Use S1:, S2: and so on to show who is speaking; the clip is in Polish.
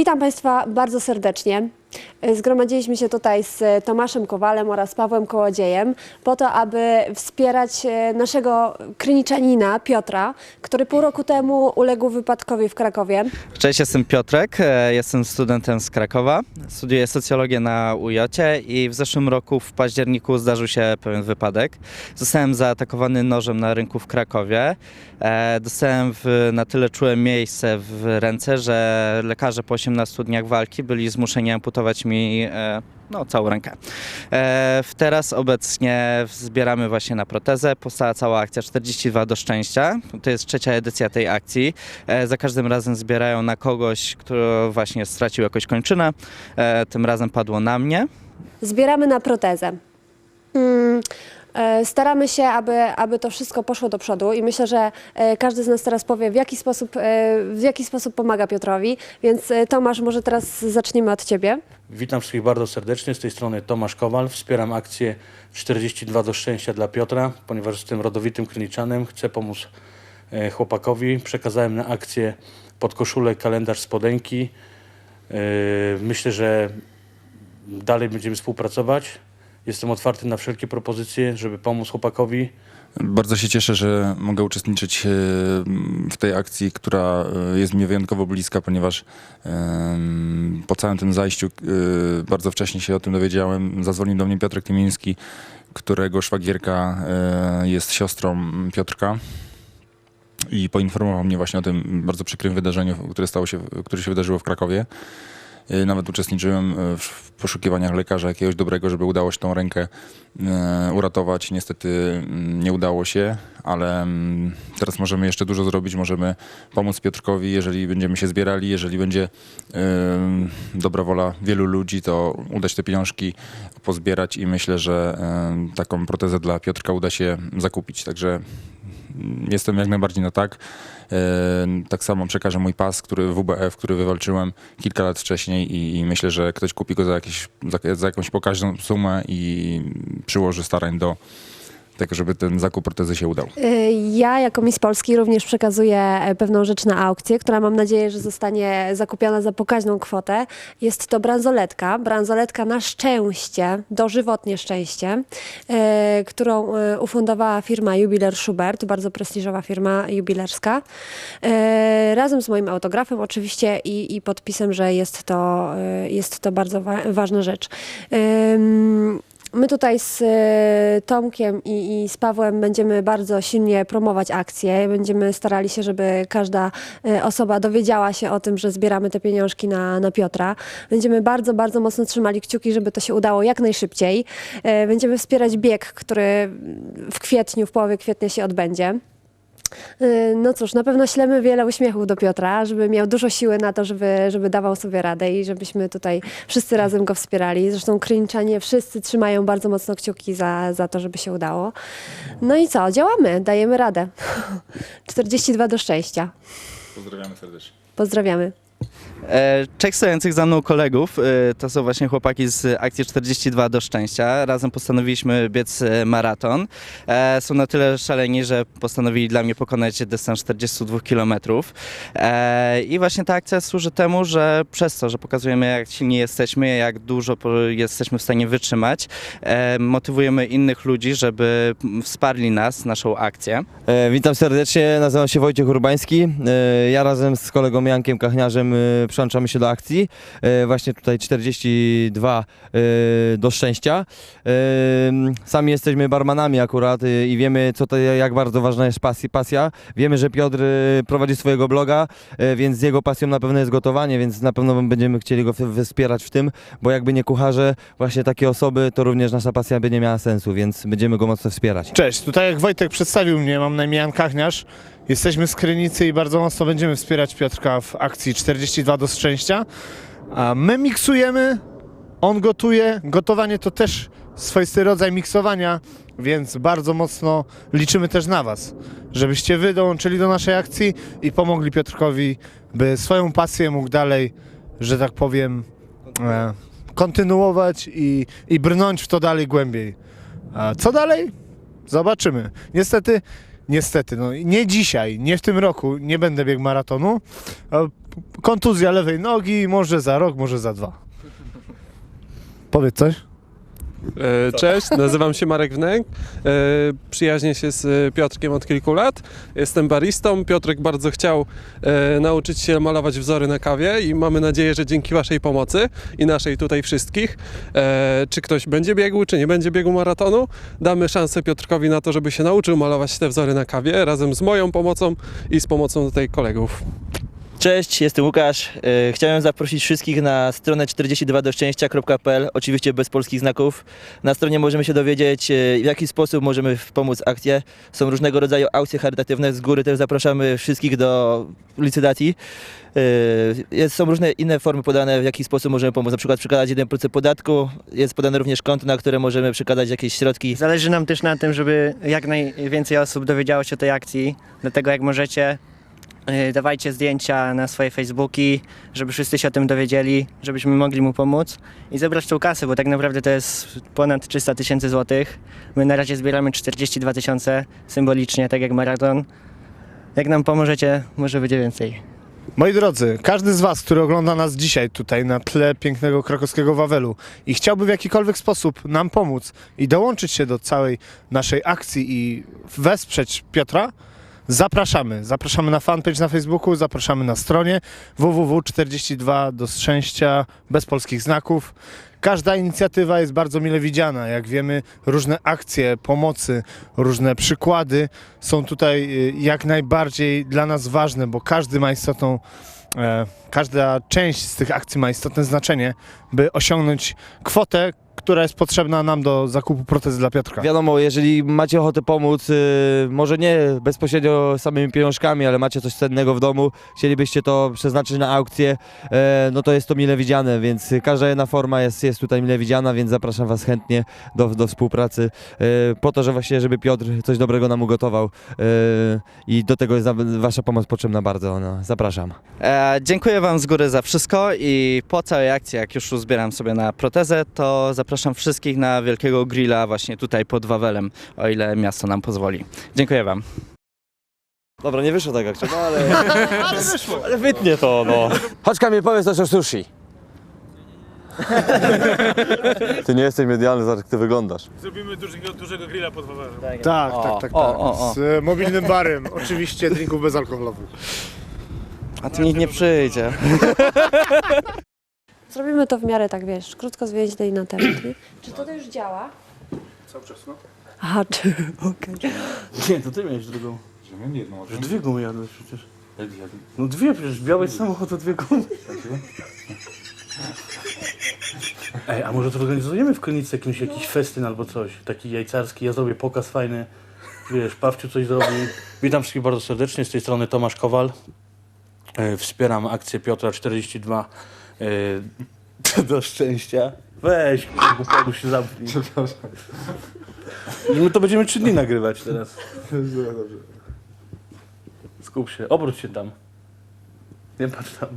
S1: Witam Państwa bardzo serdecznie. Zgromadziliśmy się tutaj z Tomaszem Kowalem oraz Pawłem Kołodziejem po to, aby wspierać e, naszego kryniczanina Piotra, który pół roku temu uległ wypadkowi w Krakowie.
S2: Cześć, jestem Piotrek, e, jestem studentem z Krakowa. Studiuję socjologię na UJ i w zeszłym roku w październiku zdarzył się pewien wypadek. Zostałem zaatakowany nożem na rynku w Krakowie. E, Dostałem w na tyle czułe miejsce w ręce, że lekarze po 18 dniach walki byli zmuszeni amputować mi e, no, całą rękę. E, teraz obecnie zbieramy właśnie na protezę. Powstała cała akcja 42 do szczęścia. To jest trzecia edycja tej akcji. E, za każdym razem zbierają na kogoś, kto właśnie stracił jakąś kończynę. E, tym razem padło na mnie.
S1: Zbieramy na protezę. Mm, Staramy się, aby, aby to wszystko poszło do przodu i myślę, że e, każdy z nas teraz powie, w jaki sposób, e, w jaki sposób pomaga Piotrowi. Więc e, Tomasz, może teraz zaczniemy od Ciebie.
S3: Witam wszystkich bardzo serdecznie. Z tej strony Tomasz Kowal. Wspieram akcję 42 do szczęścia dla Piotra, ponieważ jestem rodowitym kryniczanem. Chcę pomóc e, chłopakowi. Przekazałem na akcję podkoszulę, kalendarz spodenki. E, Myślę, że dalej będziemy współpracować. Jestem otwarty na wszelkie propozycje, żeby pomóc chłopakowi.
S4: Bardzo się cieszę, że mogę uczestniczyć e, w tej akcji, która e, jest mi wyjątkowo bliska, ponieważ em, po całym tym zajściu e, bardzo wcześnie się o tym dowiedziałem. Zadzwonił do mnie Piotrek Tymiński, którego szwagierka e, jest siostrą Piotrka. I poinformował mnie właśnie o tym bardzo przykrym wydarzeniu, które, stało się, które się wydarzyło w Krakowie. E, Nawet uczestniczyłem e, w poszukiwaniach lekarza jakiegoś dobrego, żeby udało się tą rękę e, uratować. Niestety mm, nie udało się, ale mm, teraz możemy jeszcze dużo zrobić. Możemy pomóc Piotrkowi, jeżeli będziemy się zbierali, jeżeli będzie dobra wola wielu ludzi, to udać te pieniążki pozbierać i myślę, że taką protezę dla Piotrka uda się zakupić. Także jestem jak najbardziej na tak. E, Tak samo przekażę mój pas, który WBF, który wywalczyłem kilka lat wcześniej i, i myślę, że ktoś kupi go za, jakieś, za, za jakąś pokaźną sumę i przyłoży starań do tego, żeby ten zakup protezy się udał.
S1: Y, Ja jako Miss Polski również przekazuję e, pewną rzecz na aukcję, która mam nadzieję, że zostanie zakupiona za pokaźną kwotę. Jest to bransoletka. Bransoletka na szczęście, dożywotnie szczęście, e, którą e, ufundowała firma Jubiler Schubert, bardzo prestiżowa firma jubilerska. Razem z moim autografem oczywiście i, i podpisem, że jest to, jest to bardzo wa- ważna rzecz. My tutaj z e, Tomkiem i, i z Pawłem będziemy bardzo silnie promować akcję. Będziemy starali się, żeby każda e, osoba dowiedziała się o tym, że zbieramy te pieniążki na, na Piotra. Będziemy bardzo, bardzo mocno trzymali kciuki, żeby to się udało jak najszybciej. E, Będziemy wspierać bieg, który w kwietniu, w połowie kwietnia się odbędzie. Y, No cóż, na pewno ślemy wiele uśmiechów do Piotra, żeby miał dużo siły na to, żeby, żeby dawał sobie radę i żebyśmy tutaj wszyscy razem go wspierali. Zresztą Kryńczanie wszyscy trzymają bardzo mocno kciuki za, za to, żeby się udało. No i co, działamy, dajemy radę. 42 do szczęścia.
S4: Pozdrawiamy serdecznie.
S1: Pozdrawiamy.
S2: E, Trzech stojących za mną kolegów e, to są właśnie chłopaki z akcji 42 do szczęścia. Razem postanowiliśmy biec e, maraton. Są na tyle szaleni, że postanowili dla mnie pokonać dystans 42 km. I właśnie ta akcja służy temu, że przez to, że pokazujemy jak silni jesteśmy, jak dużo jesteśmy w stanie wytrzymać, motywujemy innych ludzi, żeby wsparli nas, naszą akcję.
S5: Witam serdecznie, nazywam się Wojciech Urbański. Ja razem z kolegą Jankiem Kachniarzem e, przyłączamy się do akcji. E, Właśnie tutaj 42 e, do szczęścia. E, Sami jesteśmy barmanami akurat i wiemy, co to, jak bardzo ważna jest pasja. Wiemy, że Piotr prowadzi swojego bloga, więc z jego pasją na pewno jest gotowanie, więc na pewno będziemy chcieli go wspierać w tym, bo jakby nie kucharze, właśnie takie osoby, to również nasza pasja by nie miała sensu, więc będziemy go mocno wspierać.
S6: Cześć, tutaj jak Wojtek przedstawił mnie, mam na imię Jan Kachniarz. Jesteśmy z Krynicy i bardzo mocno będziemy wspierać Piotrka w akcji 42 do szczęścia. A my miksujemy, on gotuje. Gotowanie to też swoisty rodzaj miksowania, więc bardzo mocno liczymy też na Was, żebyście Wy dołączyli do naszej akcji i pomogli Piotrkowi, by swoją pasję mógł dalej, że tak powiem, e, kontynuować i, i brnąć w to dalej głębiej. A co dalej? Zobaczymy. Niestety niestety, no nie dzisiaj, nie w tym roku, nie będę biegł maratonu. Kontuzja lewej nogi, może za rok, może za dwa. Powiedz coś.
S7: E, Cześć, nazywam się Marek Wnęk. E, Przyjaźnię się z e, Piotrkiem od kilku lat. Jestem baristą. Piotrek bardzo chciał nauczyć się malować wzory na kawie i mamy nadzieję, że dzięki Waszej pomocy i naszej tutaj wszystkich, czy ktoś będzie biegł, czy nie będzie biegł maratonu, damy szansę Piotrkowi na to, żeby się nauczył malować te wzory na kawie razem z moją pomocą i z pomocą tutaj kolegów.
S8: Cześć, jestem Łukasz. E, Chciałem zaprosić wszystkich na stronę 42doszczęścia.pl, oczywiście bez polskich znaków. Na stronie możemy się dowiedzieć, e, w jaki sposób możemy pomóc akcję. Są różnego rodzaju aukcje charytatywne. Z góry też zapraszamy wszystkich do licytacji. E, Jest, są różne inne formy podane, w jaki sposób możemy pomóc. Na przykład przekazać 1% podatku. Jest podane również konto, na które możemy przekazać jakieś środki.
S9: Zależy nam też na tym, żeby jak najwięcej osób dowiedziało się o tej akcji. Dlatego jak możecie, yy, dawajcie zdjęcia na swoje Facebooki, żeby wszyscy się o tym dowiedzieli, żebyśmy mogli mu pomóc i zebrać tą kasę, bo tak naprawdę to jest ponad 300 tysięcy złotych. My na razie zbieramy 42 tysiące symbolicznie, tak jak maraton. Jak nam pomożecie, może będzie więcej.
S6: Moi drodzy, każdy z Was, który ogląda nas dzisiaj tutaj na tle pięknego krakowskiego Wawelu i chciałby w jakikolwiek sposób nam pomóc i dołączyć się do całej naszej akcji i wesprzeć Piotra, zapraszamy. Zapraszamy na fanpage na Facebooku, zapraszamy na stronie www.42 do szczęścia bez polskich znaków. Każda inicjatywa jest bardzo mile widziana. Jak wiemy, różne akcje pomocy, różne przykłady są tutaj y, jak najbardziej dla nas ważne, bo każdy ma istotną, e, każda część z tych akcji ma istotne znaczenie, by osiągnąć kwotę, która jest potrzebna nam do zakupu protezy dla Piotrka.
S5: Wiadomo, jeżeli macie ochotę pomóc, y, może nie bezpośrednio samymi pieniążkami, ale macie coś cennego w domu, chcielibyście to przeznaczyć na aukcję, e, no to jest to mile widziane, więc każda jedna forma jest, jest tutaj mile widziana, więc zapraszam Was chętnie do, do współpracy e, po to, że właśnie, żeby Piotr coś dobrego nam ugotował e, i do tego jest za- Wasza pomoc potrzebna bardzo. No, zapraszam.
S2: E, dziękuję Wam z góry za wszystko i po całej akcji, jak już uzbieram sobie na protezę, to zapraszam wszystkich na wielkiego grilla właśnie tutaj pod Wawelem, o ile miasto nam pozwoli. Dziękuję Wam.
S5: Dobra, nie wyszło tak jak trzeba, ale... ale wyszło. Ale wytnie to, no. Chodź Kamil, powiedz coś o sushi. Ty nie jesteś medialny, zobacz jak ty wyglądasz.
S10: Zrobimy dużego, dużego grilla pod Wawelem.
S6: Tak, tak, tak, tak.
S2: o, o, o.
S6: Z e, mobilnym barem, oczywiście drinków bezalkoholowych.
S2: A tu nikt nie przyjdzie.
S1: Zrobimy to w miarę tak, wiesz, krótko, zwięźle i na temat. Nie? Czy to, to już działa?
S3: Cały czas, no.
S1: Aha, czy... okej.
S3: Nie, to ty miałeś drugą. Że dwie gumy jadłeś przecież. No dwie, przecież biały samochód to dwie gumy. Ej, a może to organizujemy w Krynicy jakimś, jakiś festyn albo coś, taki jajcarski, ja zrobię pokaz fajny, wiesz, Pawciu coś zrobi. Witam wszystkich bardzo serdecznie, z tej strony Tomasz Kowal. E, Wspieram akcję Piotra 42 e, do szczęścia. Weź, bo się zamknij. Przepraszam. My to będziemy trzy dni nagrywać teraz. Skup się, obróć się tam. Nie patrz tam.